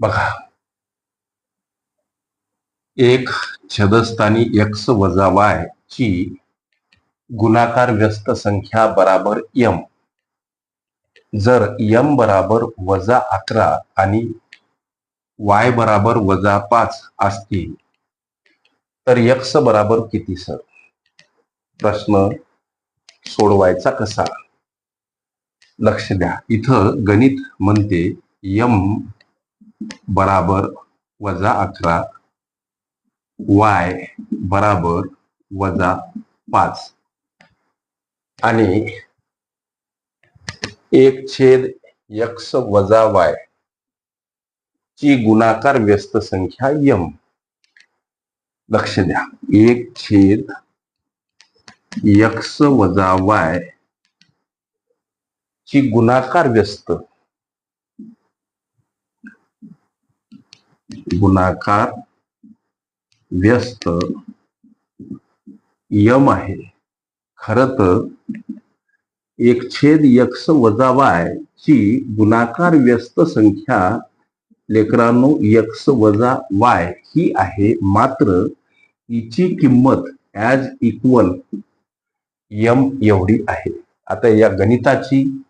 बघा. एक छदस्थानी एक्स वजा वाय ची गुणाकार व्यस्त संख्या बराबर यम जर यम बराबर वजा अकरा आणि वाय बराबर वजा पाच असतील तर यक्स बराबर किती सर? प्रश्न सोडवायचा कसा? लक्ष द्या. इथं गणित म्हणते यम बराबर वजा अकरा. वाय बराबर वजा पाच. आणि एक छेद यक्स वजा वाय ची गुणाकार व्यस्त संख्या यम. लक्ष द्या. एक छेद यक्स वजा वाय ची गुणाकार व्यस्त गुणाकार व्यस्त यम आहे. खर तर एक छेद यक्स वजा वाय ची गुणाकार व्यस्त संख्या लेकरांनो यक्स वजा वाय ही आहे. मात्र हिची किंमत ॲज इक्वल यम एवढी आहे. आता या गणिताची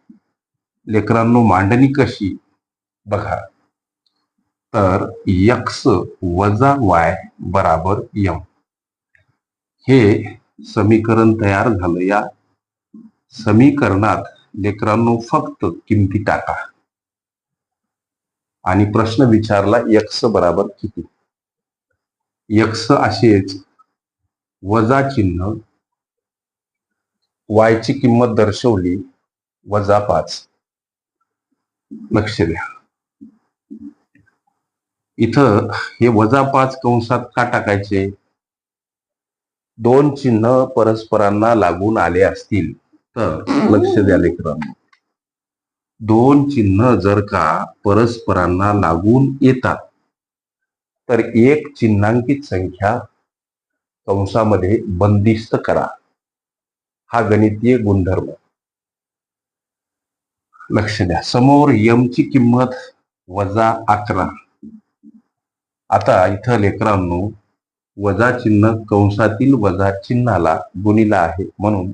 लेकरांनो मांडणी कशी? बघा. तर यक्स वजा वाय बराबर यम. हे समीकरण तयार झालं या समीकरणात लेकरांनो फक्त किमती टाका. आणि प्रश्न विचारला यक्स बराबर किती? यक्स असेच वजा चिन्ह वायची किंमत दर्शवली वजा पाच. लक्ष द्या. इथं हे वजा पाच कंसात का टाकायचे? दोन चिन्ह परस्परांना लागून आले असतील तर लक्ष द्या लेकरांनो दोन चिन्ह जर का परस्परांना लागून येतात तर एक चिन्हांकित संख्या कंसामध्ये बंदिस्त करा. हा गणितीय गुणधर्म. लक्ष द्या. समोर यमची किंमत वजा अकरा. आता इथं लेकरांनो वजा चिन्ह कंसातील वजा चिन्हाला गुणिला आहे. म्हणून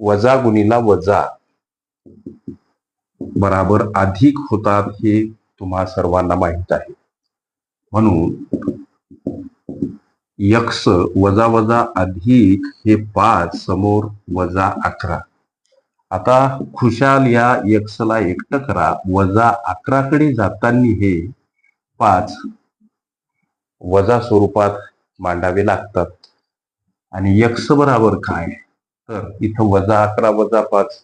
वजा गुणिला वजा बराबर अधिक होतात हे तुम्हा सर्वांना माहीत आहे. म्हणून यक्ष वजा वजा अधिक हे पाच समोर वजा अकरा. आता खुशाल या यक्षला एकटं करा. वजा अकराकडे जाताना हे पाच वजा स्वरूपात मांडावे लागतात. आणि यक्स बराबर काय? तर इथं वजा अकरा वजा पाच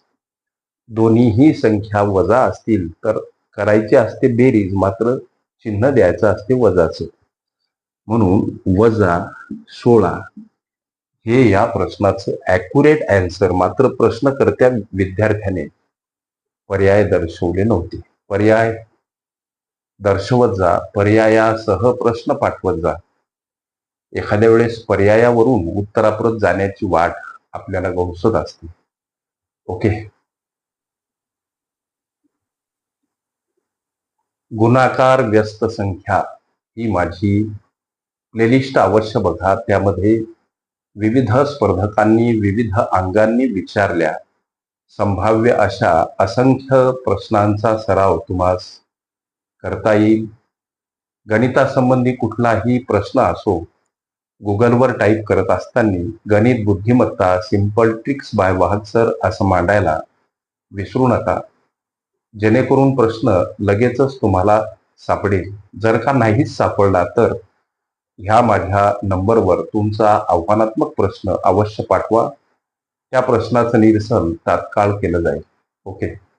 दोन्हीही संख्या वजा असतील तर करायची असते बेरीज मात्र चिन्ह द्यायचं असते वजाचं. म्हणून वजा सोळा हे या प्रश्नाचं ॲक्युरेट अँसर मात्र प्रश्नकर्त्या विद्यार्थ्याने पर्याय दर्शवले नव्हते. पर्याय दर्शवत जा पर्यायासह प्रश्न पाठवत जा. एखाद्या वेळेस पर्यायावरून उत्तराप्रत जाण्याची वाट आपल्याला गवसत असते. ओके? गुणाकार व्यस्त संख्या ही माझी प्लेलिस्ट अवश्य बघा. त्यामध्ये विविध स्पर्धकांनी विविध अंगांनी विचारल्या. संभाव्य अशा असंख्य प्रश्नांचा सराव तुम्हाला करता येईल? गणितासंबंधी कुठलाही प्रश्न असो गुगलवर टाईप करत असताना गणित बुद्धिमत्ता सिंपल ट्रिक्स बाय वाहक सर असं मांडायला विसरू नका. जेणेकरून प्रश्न लगेचच तुम्हाला सापडेल. जर का नाहीच सापडला तर ह्या माझ्या नंबरवर तुमचा आव्हानात्मक प्रश्न अवश्य पाठवा. त्या प्रश्नाचं निरसन तात्काळ केलं जाईल. ओके.